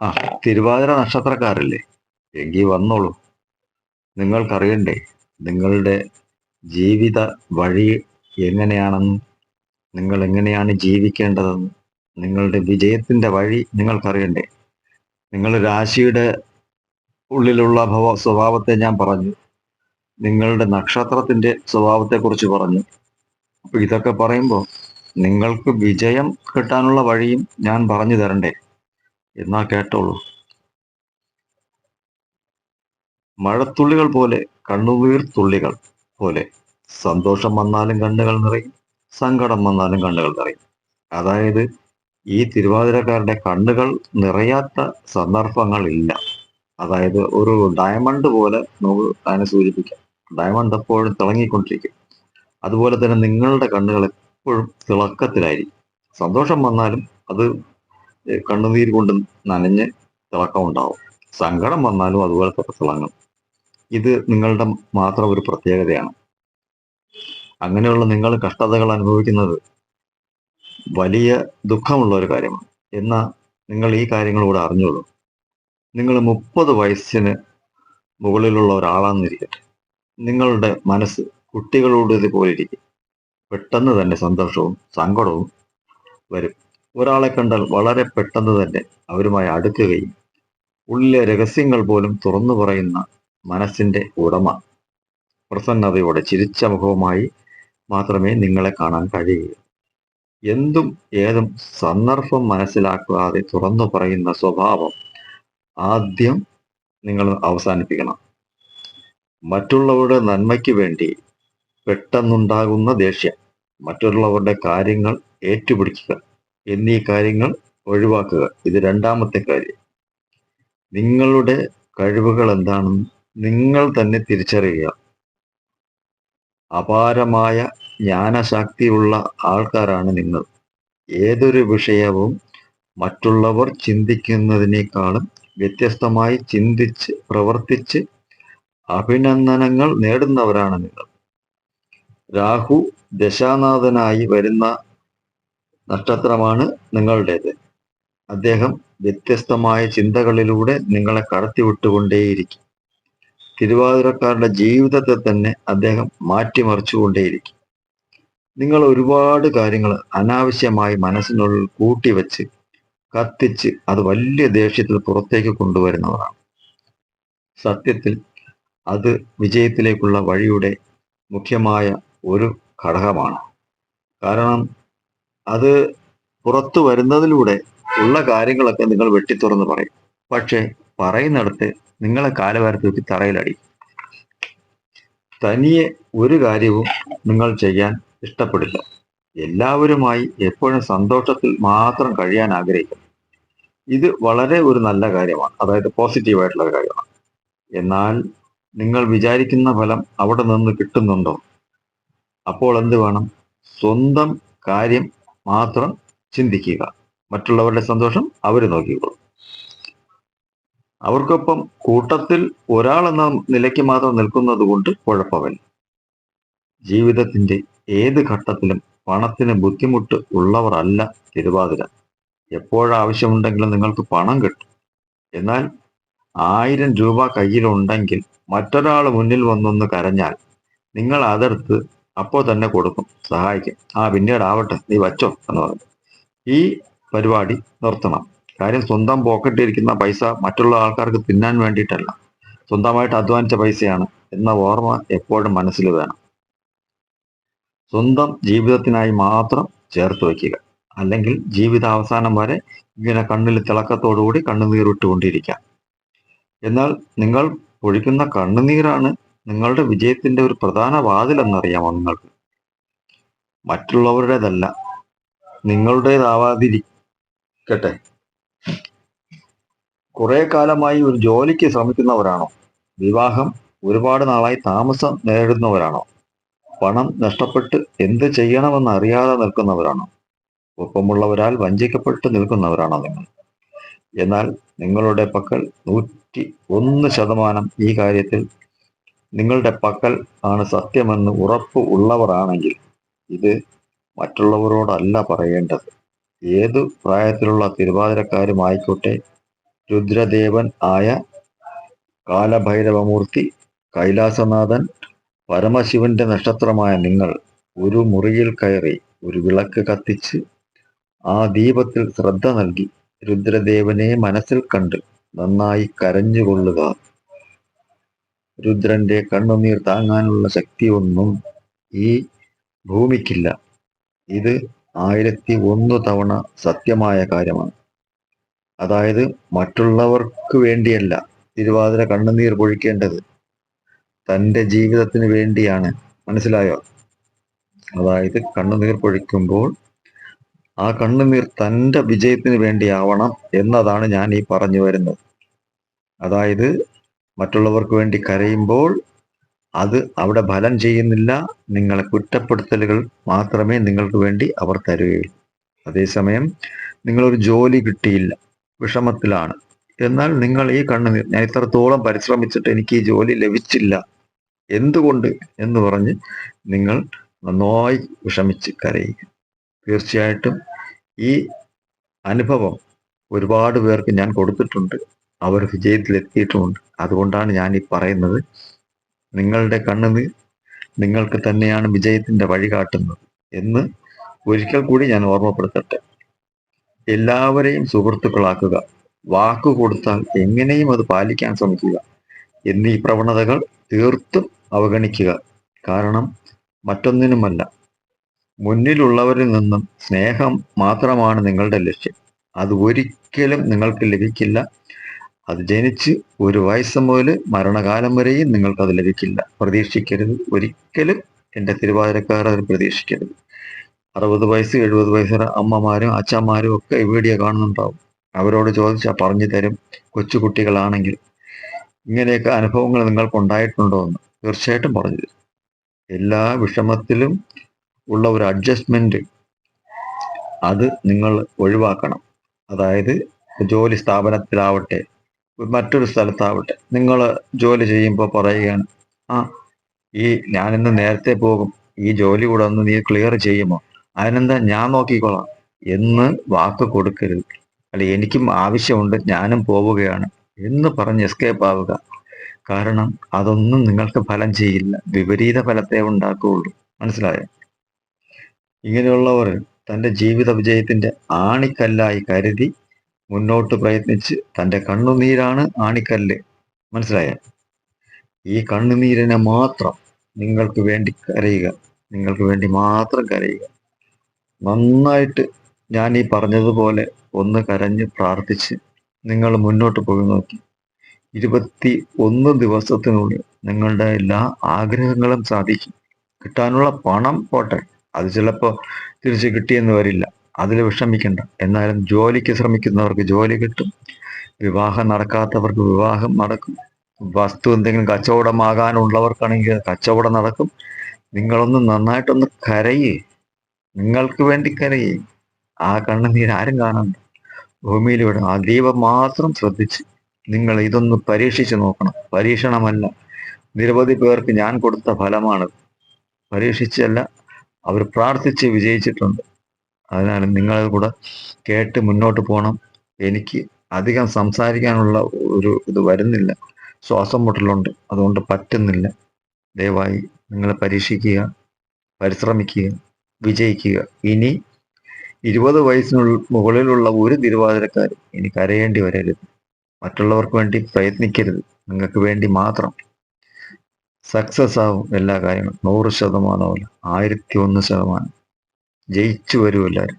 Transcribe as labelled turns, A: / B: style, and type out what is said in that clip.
A: ആ തിരുവാതിര നക്ഷത്രക്കാരല്ലേ? എങ്കി വന്നോളൂ. നിങ്ങൾക്കറിയണ്ടേ നിങ്ങളുടെ ജീവിത വഴി എങ്ങനെയാണെന്ന് നിങ്ങൾ എങ്ങനെയാണ് ജീവിക്കേണ്ടതെന്ന് നിങ്ങളുടെ വിജയത്തിന്റെ വഴി നിങ്ങൾക്കറിയണ്ടേ. നിങ്ങൾ രാശിയുടെ ഉള്ളിലുള്ള ഭവ സ്വഭാവത്തെ ഞാൻ പറഞ്ഞു. നിങ്ങളുടെ നക്ഷത്രത്തിന്റെ സ്വഭാവത്തെക്കുറിച്ച് പറഞ്ഞു. അപ്പൊ ഇതൊക്കെ പറയുമ്പോൾ നിങ്ങൾക്ക് വിജയം കിട്ടാനുള്ള വഴിയും ഞാൻ പറഞ്ഞു തരണ്ടേ. എന്നാ കേട്ടോളൂ. മഴത്തുള്ളികൾ പോലെ കണ്ണുനീർ തുള്ളികൾ പോലെ സന്തോഷം വന്നാലും കണ്ണുകൾ നിറയും സങ്കടം വന്നാലും കണ്ണുകൾ നിറയും. അതായത് ഈ തിരുവാതിരക്കാരുടെ കണ്ണുകൾ നിറയാത്ത സന്ദർഭങ്ങളില്ല. അതായത് ഒരു ഡയമണ്ട് പോലെ നമുക്ക് അതിനെ സൂചിപ്പിക്കാം. ഡയമണ്ട് എപ്പോഴും തിളങ്ങിക്കൊണ്ടിരിക്കും. അതുപോലെ തന്നെ നിങ്ങളുടെ കണ്ണുകൾ എപ്പോഴും തിളക്കത്തിലായിരിക്കും. സന്തോഷം വന്നാലും അത് കണ്ണുനീര് കൊണ്ട് നനഞ്ഞ് തിളക്കം ഉണ്ടാവും സങ്കടം വന്നാലും അതുപോലെ തന്നെ തിളങ്ങും. ഇത് നിങ്ങളുടെ മാത്രം ഒരു പ്രത്യേകതയാണ്. അങ്ങനെയുള്ള നിങ്ങൾ കഷ്ടതകൾ അനുഭവിക്കുന്നത് വലിയ ദുഃഖമുള്ള ഒരു കാര്യമാണ്. എന്നാൽ നിങ്ങൾ ഈ കാര്യങ്ങളൂടെ അറിഞ്ഞോളൂ. നിങ്ങൾ മുപ്പത് വയസ്സിന് മുകളിലുള്ള ഒരാളാന്നിരിക്കട്ടെ. നിങ്ങളുടെ മനസ്സ് കുട്ടികളോട് ഇതുപോലെ ഇരിക്കും. പെട്ടെന്ന് തന്നെ സന്തോഷവും സങ്കടവും വരും. ഒരാളെ കണ്ടാൽ വളരെ പെട്ടെന്ന് തന്നെ അവരുമായി അടുക്കുകയും ഉള്ളിലെ രഹസ്യങ്ങൾ പോലും തുറന്നു പറയുന്ന മനസ്സിന്റെ ഉടമ പ്രസന്നതയോടെ ചിരിച്ച മുഖവുമായി മാത്രമേ നിങ്ങളെ കാണാൻ കഴിയൂ. എന്തും ഏതും സന്ദർഭം മനസ്സിലാക്കാതെ തുറന്നു പറയുന്ന സ്വഭാവം ആദ്യം നിങ്ങൾ അവസാനിപ്പിക്കണം. മറ്റുള്ളവരുടെ നന്മയ്ക്ക് വേണ്ടി പെട്ടെന്നുണ്ടാകുന്ന ദേഷ്യം മറ്റുള്ളവരുടെ കാര്യങ്ങൾ ഏറ്റുപിടിക്കുക എന്നീ കാര്യങ്ങൾ ഒഴിവാക്കുക. ഇത് രണ്ടാമത്തെ കാര്യം. നിങ്ങളുടെ കഴിവുകൾ എന്താണെന്ന് നിങ്ങൾ തന്നെ തിരിച്ചറിയുക. അപാരമായ ജ്ഞാനശക്തിയുള്ള ആൾക്കാരാണ് നിങ്ങൾ. ഏതൊരു വിഷയവും മറ്റുള്ളവർ ചിന്തിക്കുന്നതിനേക്കാളും വ്യത്യസ്തമായി ചിന്തിച്ച് പ്രവർത്തിച്ച് അഭിനന്ദനങ്ങൾ നേടുന്നവരാണ് നിങ്ങൾ. രാഹു ദശാനാഥനായി വരുന്ന നക്ഷത്രമാണ് നിങ്ങളുടേത്. അദ്ദേഹം വ്യത്യസ്തമായ ചിന്തകളിലൂടെ നിങ്ങളെ കടത്തിവിട്ടുകൊണ്ടേയിരിക്കും തിരുവാതിരക്കാരുടെ ജീവിതത്തെ തന്നെ അദ്ദേഹം മാറ്റിമറിച്ചുകൊണ്ടേയിരിക്കും. നിങ്ങൾ ഒരുപാട് കാര്യങ്ങൾ അനാവശ്യമായി മനസ്സിനുള്ളിൽ കൂട്ടിവെച്ച് കത്തിച്ച് അത് വലിയ ദേഷ്യത്തിൽ പുറത്തേക്ക് കൊണ്ടുവരുന്നവരാണ്. സത്യത്തിൽ അത് വിജയത്തിലേക്കുള്ള വഴിയുടെ മുഖ്യമായ ഒരു ഘടകമാണ്. കാരണം അത് പുറത്തു വരുന്നതിലൂടെ ഉള്ള കാര്യങ്ങളൊക്കെ നിങ്ങൾ വെട്ടിത്തുറന്ന് പറയും. പക്ഷെ പറയുന്നിടത്ത് നിങ്ങളെ കാലവാരത്ത് വെച്ച് തറയിലടി. തനിയെ ഒരു കാര്യവും നിങ്ങൾ ചെയ്യാൻ ഇഷ്ടപ്പെടില്ല. എല്ലാവരുമായി എപ്പോഴും സന്തോഷത്തിൽ മാത്രം കഴിയാൻ ആഗ്രഹിക്കും ഇത് വളരെ ഒരു നല്ല കാര്യമാണ്. അതായത് പോസിറ്റീവ് ആയിട്ടുള്ള ഒരു കാര്യമാണ്. എന്നാൽ നിങ്ങൾ വിചാരിക്കുന്ന ഫലം അവിടെ നിന്ന് കിട്ടുന്നുണ്ടോ? അപ്പോൾ എന്ത് വേണം? സ്വന്തം കാര്യം മാത്രം ചിന്തിക്കുക. മറ്റുള്ളവരുടെ സന്തോഷം അവർ നോക്കിക്കോളും. അവർക്കൊപ്പം കൂട്ടത്തിൽ ഒരാൾ എന്ന നിലയ്ക്ക് മാത്രം നിൽക്കുന്നത് കൊണ്ട് കുഴപ്പമില്ല. ജീവിതത്തിന്റെ ഏത് ഘട്ടത്തിലും പണത്തിന് ബുദ്ധിമുട്ട് ഉള്ളവർ അല്ല തിരുവാതിര. എപ്പോഴാവശ്യമുണ്ടെങ്കിലും നിങ്ങൾക്ക് പണം കിട്ടും. എന്നാൽ ആയിരം രൂപ കയ്യിലുണ്ടെങ്കിൽ മറ്റൊരാൾ മുന്നിൽ വന്നൊന്ന് കരഞ്ഞാൽ നിങ്ങൾ അതെടുത്ത് അപ്പോൾ തന്നെ കൊടുക്കും. സഹായിക്കും. ആ പിന്നീട് ആവട്ടെ നീ വച്ചോ എന്ന് പറഞ്ഞു. ഈ പരിപാടി നിർത്തണം. കാര്യം സ്വന്തം പോക്കറ്റിലിരിക്കുന്ന പൈസ മറ്റുള്ള ആൾക്കാർക്ക് തിന്നാൻ വേണ്ടിയിട്ടല്ല. സ്വന്തമായിട്ട് അധ്വാനിച്ച പൈസയാണ് എന്ന ഓർമ്മ എപ്പോഴും മനസ്സിൽ വേണം. സ്വന്തം ജീവിതത്തിനായി മാത്രം ചേർത്ത് വയ്ക്കുക. അല്ലെങ്കിൽ ജീവിതാവസാനം വരെ ഇങ്ങനെ കണ്ണിൽ തിളക്കത്തോടുകൂടി കണ്ണുനീറിട്ടുകൊണ്ടിരിക്കാം എന്നാൽ നിങ്ങൾ പൊഴിക്കുന്ന കണ്ണുനീരാണ് നിങ്ങളുടെ വിജയത്തിന്റെ ഒരു പ്രധാന വാതിൽ എന്നറിയാമോ നിങ്ങൾക്ക്? മറ്റുള്ളവരുടേതല്ല. നിങ്ങളുടേതാവാതിരിക്കട്ടെ. കുറെ കാലമായി ഒരു ജോലിക്ക് ശ്രമിക്കുന്നവരാണോ? വിവാഹം ഒരുപാട് നാളായി താമസം നേരിടുന്നവരാണോ? പണം നഷ്ടപ്പെട്ട് എന്ത് ചെയ്യണമെന്ന് അറിയാതെ നിൽക്കുന്നവരാണോ? ഒപ്പമുള്ളവരാൽ വഞ്ചിക്കപ്പെട്ട് നിൽക്കുന്നവരാണോ നിങ്ങൾ? എന്നാൽ നിങ്ങളുടെ പക്കൽ നൂറ്റി ഒന്ന് ശതമാനം ഈ കാര്യത്തിൽ നിങ്ങളുടെ പക്കൽ ആണ് സത്യമെന്ന് ഉറപ്പ് ഉള്ളവരാണെങ്കിൽ ഇത് മറ്റുള്ളവരോടല്ല പറയേണ്ടത്. ഏതു പ്രായത്തിലുള്ള തിരുവാതിരക്കാരും ആയിക്കോട്ടെ രുദ്രദേവൻ ആയ കാലഭൈരവമൂർത്തി കൈലാസനാഥൻ പരമശിവന്റെ നക്ഷത്രമായ നിങ്ങൾ ഒരു മുറിയിൽ കയറി ഒരു വിളക്ക് കത്തിച്ച് ആ ദീപത്തിൽ ശ്രദ്ധ നൽകി രുദ്രദേവനെ മനസ്സിൽ കണ്ട് നന്നായി കരഞ്ഞുകൊള്ളുക. രുദ്രന്റെ കണ്ണുനീർ താങ്ങാനുള്ള ശക്തിയൊന്നും ഈ ഭൂമിക്കില്ല. ഇത് ആയിരത്തി ഒന്ന് തവണ സത്യമായ കാര്യമാണ്. അതായത് മറ്റുള്ളവർക്ക് വേണ്ടിയല്ല തിരുവാതിര കണ്ണുനീർ പൊഴിക്കേണ്ടത്. തന്റെ ജീവിതത്തിന് വേണ്ടിയാണ്. മനസ്സിലായോ? അതായത് കണ്ണുനീർ പൊഴിക്കുമ്പോൾ ആ കണ്ണുനീർ തന്റെ വിജയത്തിന് വേണ്ടിയാവണം എന്നതാണ് ഞാൻ ഈ പറഞ്ഞു വരുന്നത്. അതായത് മറ്റുള്ളവർക്ക് വേണ്ടി കരയുമ്പോൾ അത് അവിടെ ഫലം ചെയ്യുന്നില്ല. നിങ്ങളെ കുറ്റപ്പെടുത്തലുകൾ മാത്രമേ നിങ്ങൾക്ക് വേണ്ടി അവർ തരുകയുള്ളൂ. അതേസമയം നിങ്ങളൊരു ജോലി കിട്ടിയില്ല വിഷമത്തിലാണ്. എന്നാൽ നിങ്ങൾ ഈ കണ്ണുനീർ ഞാൻ ഇത്രത്തോളം പരിശ്രമിച്ചിട്ട് എനിക്ക് ഈ ജോലി ലഭിച്ചില്ല. എന്തുകൊണ്ട് എന്ന് പറഞ്ഞ് നിങ്ങൾ നന്നായി വിഷമിച്ച് കരയുക. തീർച്ചയായിട്ടും ഈ അനുഭവം ഒരുപാട് പേർക്ക് ഞാൻ കൊടുത്തിട്ടുണ്ട്. അവർ വിജയത്തിലെത്തിയിട്ടുമുണ്ട് അതുകൊണ്ടാണ് ഞാൻ ഈ പറയുന്നത്. നിങ്ങളുടെ കണ്ണുനീർ നിങ്ങൾക്ക് തന്നെയാണ് വിജയത്തിന്റെ വഴി കാട്ടുന്നത് എന്ന് ഒരിക്കൽ കൂടി ഞാൻ ഓർമ്മപ്പെടുത്തട്ടെ. എല്ലാവരെയും സുഹൃത്തുക്കളാക്കുക. വാക്കു കൊടുത്താൽ എങ്ങനെയും അത് പാലിക്കാൻ ശ്രമിക്കുക. എന്നീ പ്രവണതകൾ തീർത്തും അവഗണിക്കുക. കാരണം മറ്റൊന്നിനുമല്ല. മുന്നിലുള്ളവരിൽ നിന്നും സ്നേഹം മാത്രമാണ് നിങ്ങളുടെ ലക്ഷ്യം. അത് ഒരിക്കലും നിങ്ങൾക്ക് ലഭിക്കില്ല. അത് ജനിച്ച് ഒരു വയസ്സ് മുതൽ മരണകാലം വരെയും നിങ്ങൾക്ക് അത് ലഭിക്കില്ല. പ്രതീക്ഷിക്കരുത്. ഒരിക്കലും എന്റെ തിരുവാതിരക്കാർ അത് പ്രതീക്ഷിക്കരുത്. അറുപത് വയസ്സ് എഴുപത് വയസ്സ് അമ്മമാരും അച്ഛന്മാരും ഒക്കെ വീഡിയോ കാണുന്നുണ്ടാവും. അവരോട് ചോദിച്ചാൽ പറഞ്ഞു തരും കൊച്ചുകുട്ടികളാണെങ്കിൽ. ഇങ്ങനെയൊക്കെ അനുഭവങ്ങൾ നിങ്ങൾക്ക് ഉണ്ടായിട്ടുണ്ടോ എന്ന് തീർച്ചയായിട്ടും പറഞ്ഞു തരും. എല്ലാ വിഷമത്തിലും ഉള്ള ഒരു അഡ്ജസ്റ്റ്മെന്റ് അത് നിങ്ങൾ ഒഴിവാക്കണം. അതായത് ജോലി സ്ഥാപനത്തിലാവട്ടെ മറ്റൊരു സ്ഥലത്താവട്ടെ. നിങ്ങൾ ജോലി ചെയ്യുമ്പോൾ പറയുകയാണ് ആ ഈ ഞാനിന്ന് നേരത്തെ പോകും. ഈ ജോലി കൂടെ ഒന്ന് നീ ക്ലിയർ ചെയ്യുമോ? അതിനെന്താ ഞാൻ നോക്കിക്കോളാം. എന്ന് വാക്ക് കൊടുക്കരുത്. അല്ല എനിക്കും ആവശ്യമുണ്ട് ഞാനും പോവുകയാണ് എന്ന് പറഞ്ഞ് എസ്കേപ്പ് ആവുക. കാരണം അതൊന്നും നിങ്ങൾക്ക് ഫലം ചെയ്യില്ല. വിപരീത ഫലത്തെ ഉണ്ടാക്കുകയുള്ളൂ. മനസ്സിലായോ? ഇങ്ങനെയുള്ളവർ തന്റെ ജീവിത വിജയത്തിന്റെ ആണിക്കല്ലായി കരുതി മുന്നോട്ട് പ്രയത്നിച്ച് തന്റെ കണ്ണുനീരാണ് ആണിക്കല്ല്. മനസ്സിലായ? ഈ കണ്ണുനീരിനെ മാത്രം നിങ്ങൾക്ക് വേണ്ടി കരയുക. നിങ്ങൾക്ക് വേണ്ടി മാത്രം കരയുക. നന്നായിട്ട് ഞാൻ ഈ പറഞ്ഞതുപോലെ ഒന്ന് കരഞ്ഞ് പ്രാർത്ഥിച്ച് നിങ്ങൾ മുന്നോട്ട് പോയി നോക്കി. ഇരുപത്തി ഒന്ന് ദിവസത്തിനുള്ളിൽ നിങ്ങളുടെ എല്ലാ ആഗ്രഹങ്ങളും സാധിക്കും. കിട്ടാനുള്ള പണം പോട്ടെ. അത് ചിലപ്പോൾ തിരിച്ച് കിട്ടിയെന്ന് വരില്ല. അതിൽ വിഷമിക്കണ്ട. എന്നാലും ജോലിക്ക് ശ്രമിക്കുന്നവർക്ക് ജോലി കിട്ടും. വിവാഹം നടക്കാത്തവർക്ക് വിവാഹം നടക്കും. വസ്തു എന്തെങ്കിലും കച്ചവടമാകാനുള്ളവർക്കാണെങ്കിൽ കച്ചവടം നടക്കും. നിങ്ങളൊന്ന് നന്നായിട്ടൊന്ന് കരയേ. നിങ്ങൾക്ക് വേണ്ടി കരയേ. ആ കണ്ണുനീർ ആരും കാണണ്ട. ഭൂമിയിലൂടെ ആ ദൈവം മാത്രം ശ്രദ്ധിച്ച് നിങ്ങൾ ഇതൊന്ന് പരീക്ഷിച്ച് നോക്കണം. പരീക്ഷണമല്ല. നിരവധി പേർക്ക് ഞാൻ കൊടുത്ത ഫലമാണ് പരീക്ഷിച്ചല്ല. അവർ പ്രാർത്ഥിച്ച് വിജയിച്ചിട്ടുണ്ട്. അതിനാൽ നിങ്ങൾ കൂടെ കേട്ട് മുന്നോട്ട് പോകണം. എനിക്ക് അധികം സംസാരിക്കാനുള്ള ഒരു ഇത് വരുന്നില്ല. ശ്വാസം മുട്ടലുണ്ട്. അതുകൊണ്ട് പറ്റുന്നില്ല. ദയവായി നിങ്ങൾ പരീക്ഷിക്കുക പരിശ്രമിക്കുക വിജയിക്കുക. ഇനി ഇരുപത് വയസ്സിനുള്ള മുകളിലുള്ള ഒരു തിരുവാതിരക്കാരും ഇനി കരയേണ്ടി വരരുത്. മറ്റുള്ളവർക്ക് വേണ്ടി പ്രയത്നിക്കരുത്. നിങ്ങൾക്ക് വേണ്ടി മാത്രം. സക്സസ് ആവും എല്ലാ കാര്യങ്ങളും. നൂറ് ശതമാനമല്ല ആയിരത്തി ഒന്ന് ശതമാനം. ജയിച്ചു വരും എല്ലാവരും